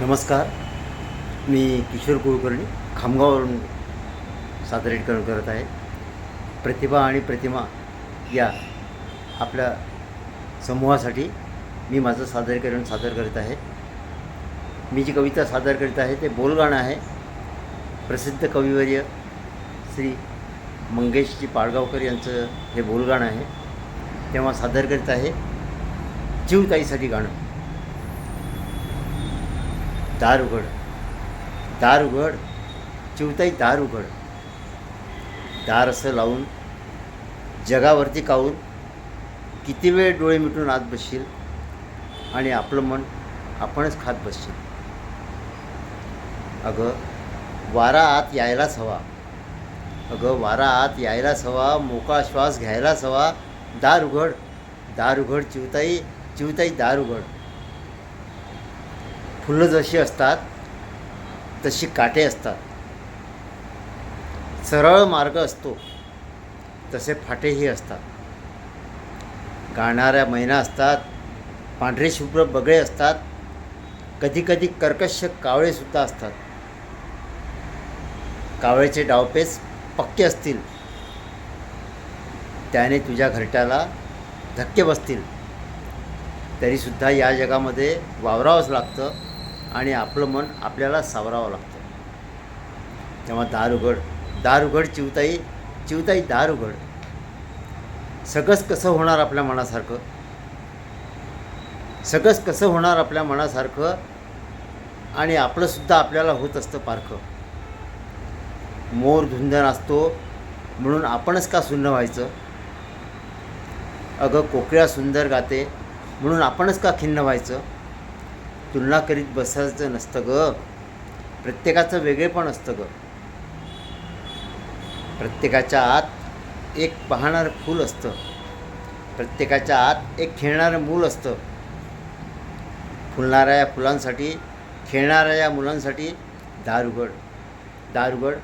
नमस्कार. मी किशोर कुलकर्णी खामगाववरून सादरीकरण करत आहे. प्रतिभा आणि प्रतिमा या आपल्या समूहासाठी मी माझं सादरीकरण सादर करत आहे. मी जी कविता सादर करीत आहे ते बोलगाणं आहे. प्रसिद्ध कविवर्य श्री मंगेशजी पाडगावकर यांचं हे बोलगाणं आहे. तेव्हा सादर करीत आहे जीवताईसाठी गाणं. दार उघड दार उघड चिवताई दार उघड दार असं लावून जगावरती कावून किती वेळ डोळे मिटून आत बसशील आणि आपलं मन आपणच खात बसशील? अगं वारा आत यायलाच हवा. अगं वारा आत यायलाच हवा मोकळा श्वास घ्यायलाच हवा. दार उघड दार उघड चिवताई चिवताई दार उघड फुलं जशी असतात तशी काटे असतात. सरळ मार्ग असतो तसे फाटेही असतात. गाणाऱ्या मैना असतात पांढरे शुभ्र बगळे असतात कधीकधी कर्कश कावळेसुद्धा असतात. कावळेचे डावपेच पक्के असतील. त्याने तुझ्या घरट्याला धक्के बसतील. तरीसुद्धा या जगामध्ये वावरावंच लागतं. आणि आपलं मन आपल्याला सावरावं लागतं. तेव्हा दार उघड दार उघड चिवताई चिवताई दार उघड सगळंच कसं होणार आपल्या मनासारखं? सगळंच कसं होणार आपल्या मनासारखं? आणि आपलंसुद्धा आपल्याला होत असतं पारखं. मोर धुंदन असतो म्हणून आपणच का सुन्न व्हायचं? अगं कोकिळा सुंदर गाते म्हणून आपणच का खिन्न व्हायचं? तुलना करीत बसायचं नसतं ग. प्रत्येकाचं वेगळेपण असतं ग. प्रत्येकाच्या आत एक पाहणारं फूल असतं. प्रत्येकाच्या आत एक खेळणारं मूल असतं. फुलणाऱ्या या फुलांसाठी खेळणाऱ्या या मुलांसाठी दार उघड दार उघड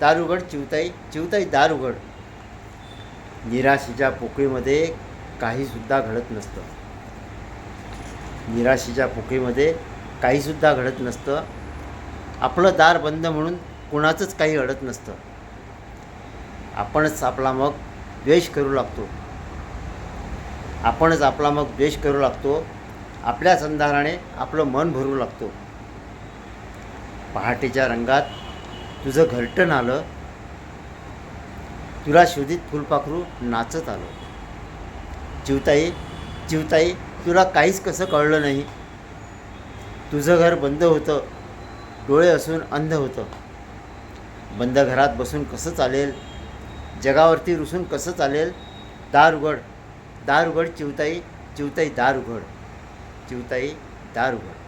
दार उघड चिवताई चिवताई दार उघड निराशेच्या पोकळीमध्ये काहीसुद्धा घडत नसतं. निराशेच्या पोकळीमध्ये काहीसुद्धा घडत नसतं. आपलं दार बंद म्हणून कुणाचंच काही अडत नसतं. आपणच आपला मग द्वेष करू लागतो. आपणच आपला मग द्वेष करू लागतो. आपल्या संधाराने आपलं मन भरू लागतो. पहाटेच्या रंगात तुझं घरटण आलं तुला शोधित फुलपाखरू नाचत आलं. चिवताई चिवताई तुला काहीच कसं कळलं नाही. तुझं घर बंद होतं. डोळे असून अंध होतं. बंद घरात बसून कसं चालेल? जगावरती रुसून कसं चालेल? दार उघड दार उघड चिवताई चिवताई दार उघड चिवताई दार उघड